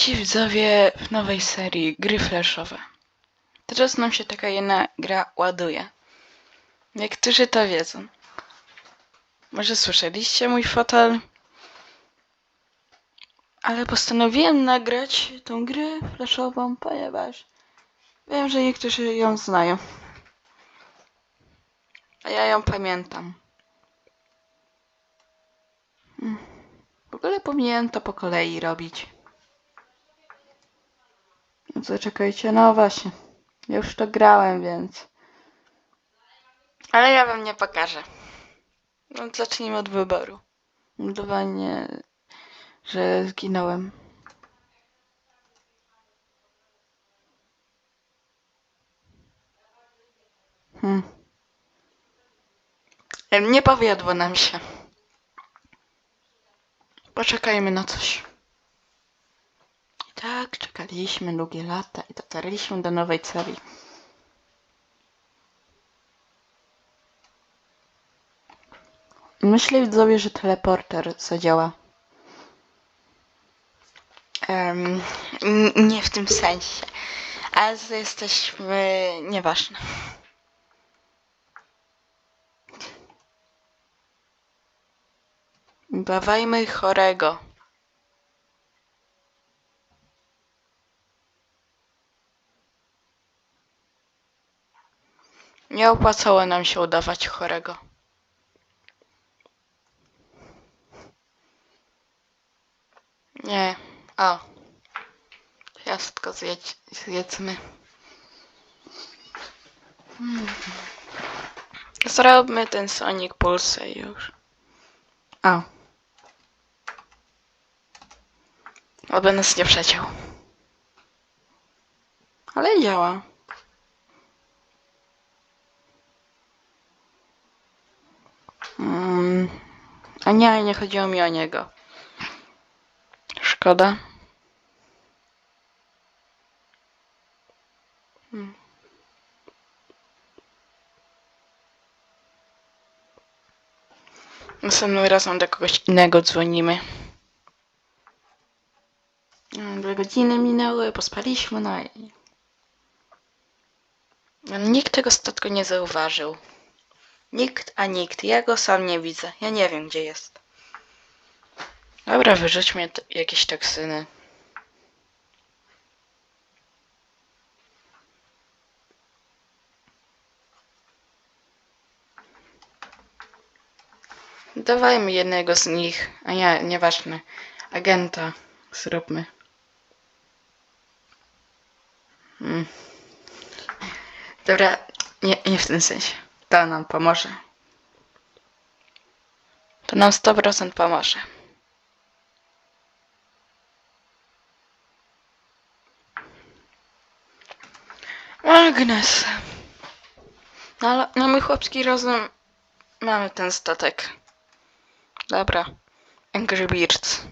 Witajcie widzowie w nowej serii gry flashowe. Teraz nam się taka jedna gra ładuje. Niektórzy to wiedzą. Może słyszeliście mój fotel? Ale postanowiłem nagrać tą grę flashową, ponieważ wiem, że niektórzy ją znają. A ja ją pamiętam. Hmm. W ogóle powinienem to po kolei robić. No to czekajcie, no właśnie. Ja już to grałem, więc. Ale ja wam nie pokażę. No, zacznijmy od wyboru. Budowanie, że zginąłem. Hmm. Nie powiodło nam się. Poczekajmy na coś. Tak, czekaliśmy długie lata i dotarliśmy do nowej celi. Myślę widzowie, że teleporter zadziała. N- nie w tym sensie. Ale jesteśmy... nieważne. Dawajmy chorego. Nie opłacało nam się udawać chorego. Nie. O. Ciastko zjedź, zjedzmy. Hmm. Zróbmy ten Sonic Pulse już. O. Oby nas nie przeciął. Ale działa. Mm. A nie, nie chodziło mi o niego. Szkoda. Hmm. Następnym razem do kogoś innego dzwonimy. No, Dwie godziny minęły, pospaliśmy, no i... Nikt tego statku nie zauważył. Nikt, a nikt. Ja go sam nie widzę. Ja nie wiem, gdzie jest. Dobra, wyrzućmy jakieś toksyny. Dawajmy jednego z nich. A nie, nieważne. Agenta. Zróbmy. Hmm. Dobra, nie, nie w tym sensie. To nam pomoże. To nam 100% pomoże. Agnes. No, ale na mój chłopski rozum mamy ten statek. Dobra. Angry Birds.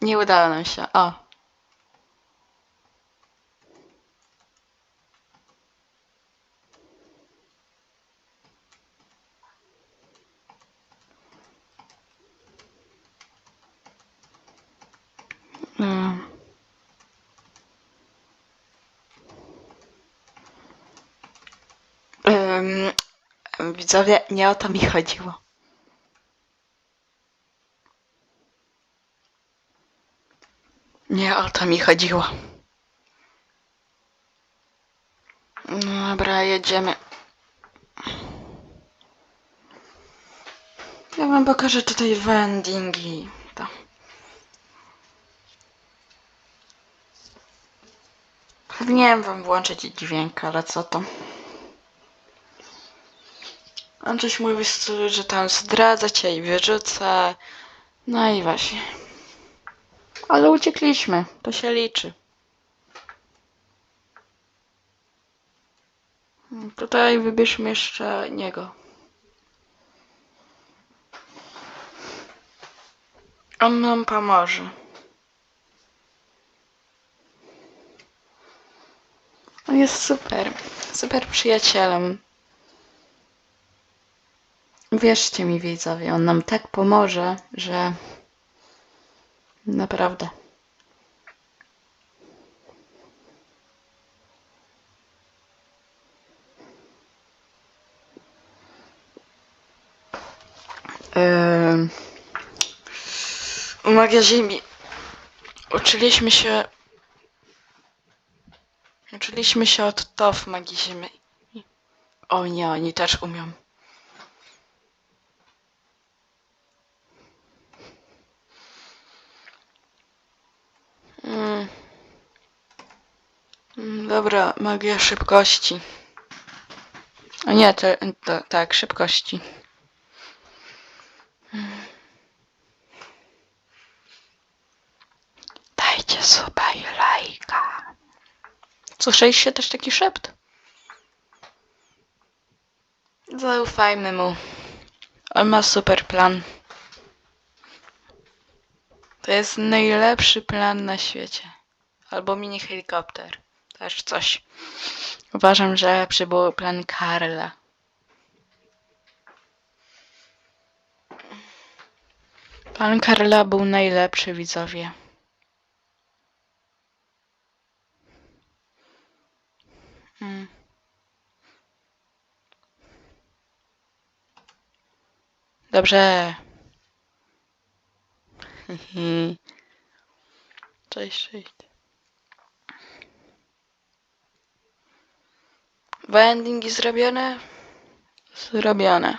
Nie udało nam się. O. widzowie, nie o to mi chodziło. Nie o to mi chodziło. No Dobra, jedziemy. Ja wam pokażę tutaj vendingi. To. Powinienem wam włączyć dźwięk, ale co to? On coś mówi w stylu, że tam zdradza cię i wyrzuca. No i właśnie. Ale uciekliśmy. To się liczy. Tutaj wybierzmy jeszcze niego. On nam pomoże. On jest super. Super przyjacielem. Wierzcie mi, widzowie, on nam tak pomoże, że Naprawdę. Magia Ziemi. Uczyliśmy się. Uczyliśmy się od to w Magii Ziemi. O nie, oni też umią. Dobra, magia szybkości. A nie, to, tak, szybkości. Dajcie suba i lajka. Słyszeliście też taki szept? Zaufajmy mu. On ma super plan. To jest najlepszy plan na świecie. Albo mini helikopter. Też coś. Uważam, że lepszy był plan Karla. Plan Karla był najlepszy, widzowie. Mm. Dobrze. Cześć, cześć. Wendingi zrobione? Zrobione.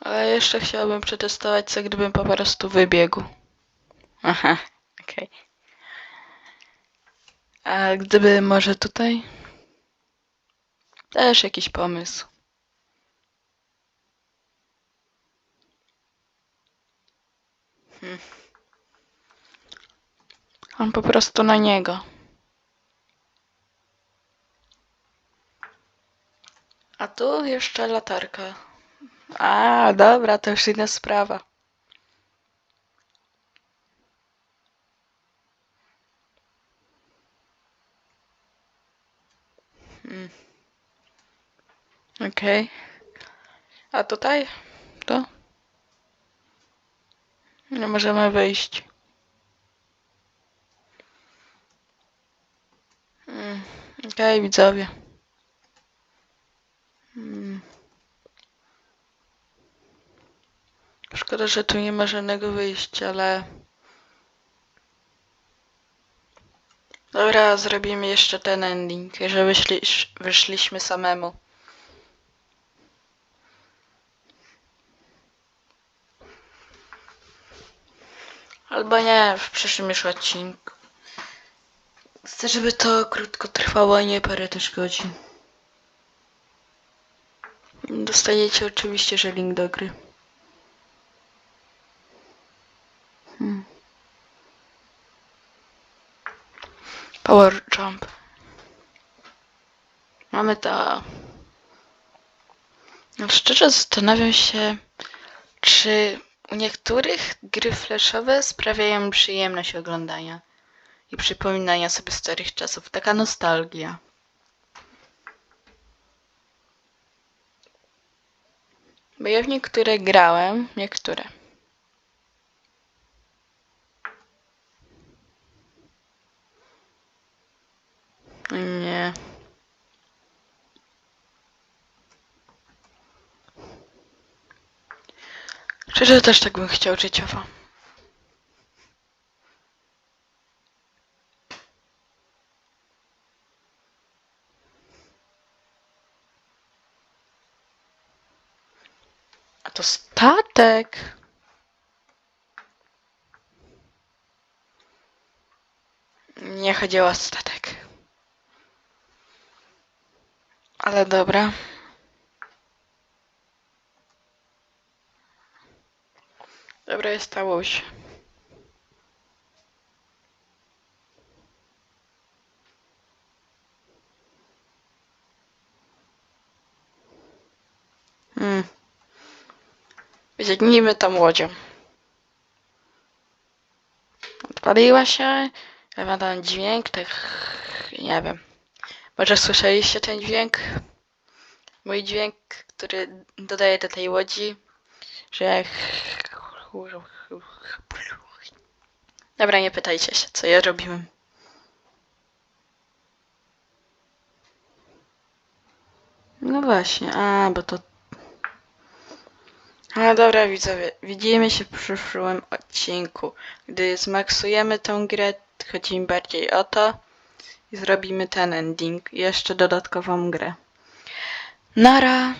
Ale jeszcze chciałbym przetestować, co gdybym po prostu wybiegł. Aha, okej. A gdyby może tutaj? Też jakiś pomysł. Hmm. On po prostu na niego. A tu jeszcze latarka. A, dobra, to już inna sprawa. Hmm. Okej. A tutaj? To? Nie możemy wyjść. Mm, Okej, widzowie. Mm. Że tu nie ma żadnego wyjścia, ale... Dobra, zrobimy jeszcze ten ending, że wyszli, wyszliśmy samemu. Albo nie, w przyszłym już odcinku. Chcę, żeby to krótko trwało, nie parę też godzin. Dostaniecie oczywiście, że link do gry. Power jump. Mamy to. No szczerze zastanawiam się, czy u niektórych gry flashowe sprawiają przyjemność oglądania i przypominania sobie starych czasów. Taka nostalgia. Bo ja w niektóre grałem, niektóre. Nie. Szczerze też tak bym chciał życiowo. A to statek. Nie chodziło o statek. Ale dobra. Dobra, jest ta łódź. Hmm. Biegnijmy tą łodzią. Odpaliła się. Tam dźwięk, tak nie wiem. Może słyszeliście ten dźwięk? Mój dźwięk, który dodaję do tej łodzi, że Dobra, nie pytajcie się, co ja robiłem. No właśnie, a, bo to... No dobra, widzowie, widzimy się w przyszłym odcinku, gdy zmaksujemy tą grę, chodzi mi bardziej o to, i zrobimy ten ending, jeszcze dodatkową grę. Nara!